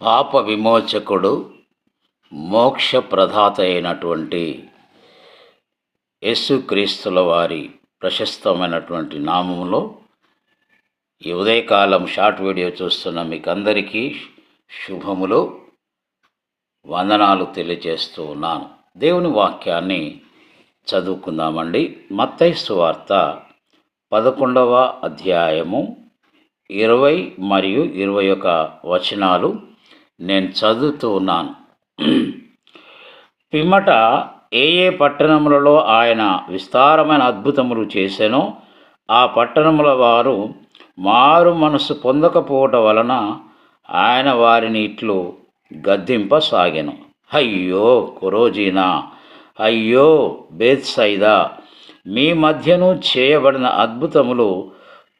పాప విమోచకుడు మోక్ష ప్రధాత అయినటువంటి యేసుక్రీస్తుల వారి ప్రశస్తమైనటువంటి నామములో ఈ ఉదయకాలం షార్ట్ వీడియో చూస్తున్న మీకు అందరికీ శుభములు వందనాలు తెలియజేస్తూ ఉన్నాను. దేవుని వాక్యాన్ని చదువుకుందామండి. మత్తైసు వార్త పదకొండవ అధ్యాయము ఇరవై మరియు ఇరవై ఒక వచనాలు. నేను చదువుతూ ఉన్నాను. పిమ్మట ఏ ఏ పట్టణములలో ఆయన విస్తారమైన అద్భుతములు చేశానో ఆ పట్టణముల వారు మారు మనసు పొందకపోవటం వలన ఆయన వారిని ఇట్లు గద్దింపసాగాను. అయ్యో కురోజీనా! అయ్యో బేత్సైదా! మీ మధ్యను చేయబడిన అద్భుతములు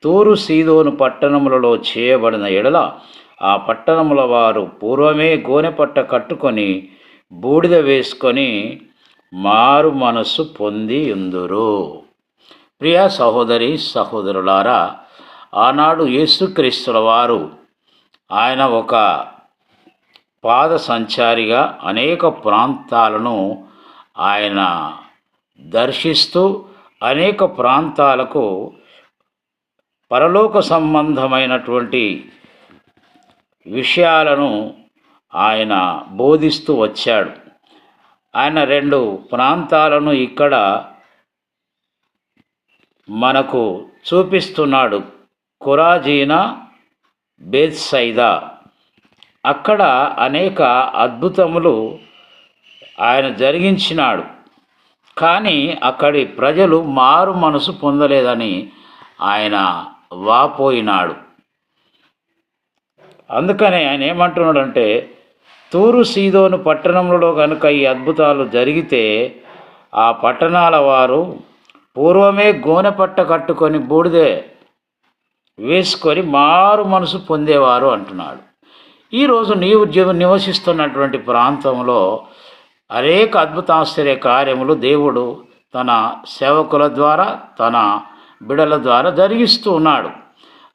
తూరు సీదోను పట్టణములలో చేయబడిన ఎడల ఆ పట్టణముల వారు పూర్వమే గోనెపట్ట కట్టుకొని బూడిద వేసుకొని మారు మనస్సు పొంది ఉందురు. ప్రియ సహోదరి సహోదరులారా ఆనాడు యేసుక్రీస్తుల వారు ఆయన ఒక పాద సంచారిగా అనేక ప్రాంతాలను ఆయన దర్శిస్తూ అనేక ప్రాంతాలకు పరలోక సంబంధమైనటువంటి విషయాలను ఆయన బోధిస్తూ వచ్చాడు. ఆయన రెండు ప్రాంతాలను ఇక్కడ మనకు చూపిస్తున్నాడు. కురాజీనా బేత్సైదా. అక్కడ అనేక అద్భుతములు ఆయన జరిగించినాడు. కానీ అక్కడి ప్రజలు మారు మనసు పొందలేదని ఆయన వాపోయినాడు. అందుకనే ఆయన ఏమంటున్నాడంటే తూరు సీదోను పట్టణంలో కనుక ఈ అద్భుతాలు జరిగితే ఆ పట్టణాల వారు పూర్వమే గోనె పట్ట కట్టుకొని బూడిదే వేసుకొని మారు మనసు పొందేవారు అంటున్నాడు. ఈరోజు నీవు జీవ నివసిస్తున్నటువంటి ప్రాంతంలో అనేక అద్భుతాశ్చర్య కార్యములు దేవుడు తన సేవకుల ద్వారా తన బిడల ద్వారా జరిగిస్తూ ఉన్నాడు.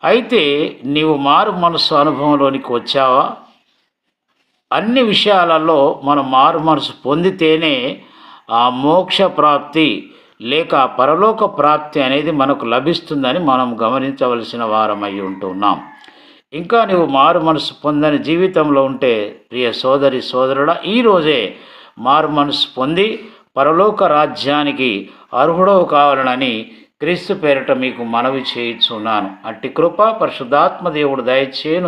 అయితే నీవు మారు మనసు అనుభవంలోనికి వచ్చావా? అన్ని విషయాలలో మనం మారు మనసు పొందితేనే ఆ మోక్ష ప్రాప్తి లేక పరలోక ప్రాప్తి అనేది మనకు లభిస్తుందని మనం గమనించవలసిన వారమై ఉంటున్నాం. ఇంకా నువ్వు మారు మనసు పొందని జీవితంలో ఉంటే ప్రియ సోదరి సోదరుడా ఈరోజే మారు మనసు పొంది పరలోక రాజ్యానికి అర్హుడవు కావాలనని క్రీస్తు పేరిట మీకు మనవి చేయించున్నాను. అట్టి కృప పరిశుద్ధాత్మ దేవుడు దయచేను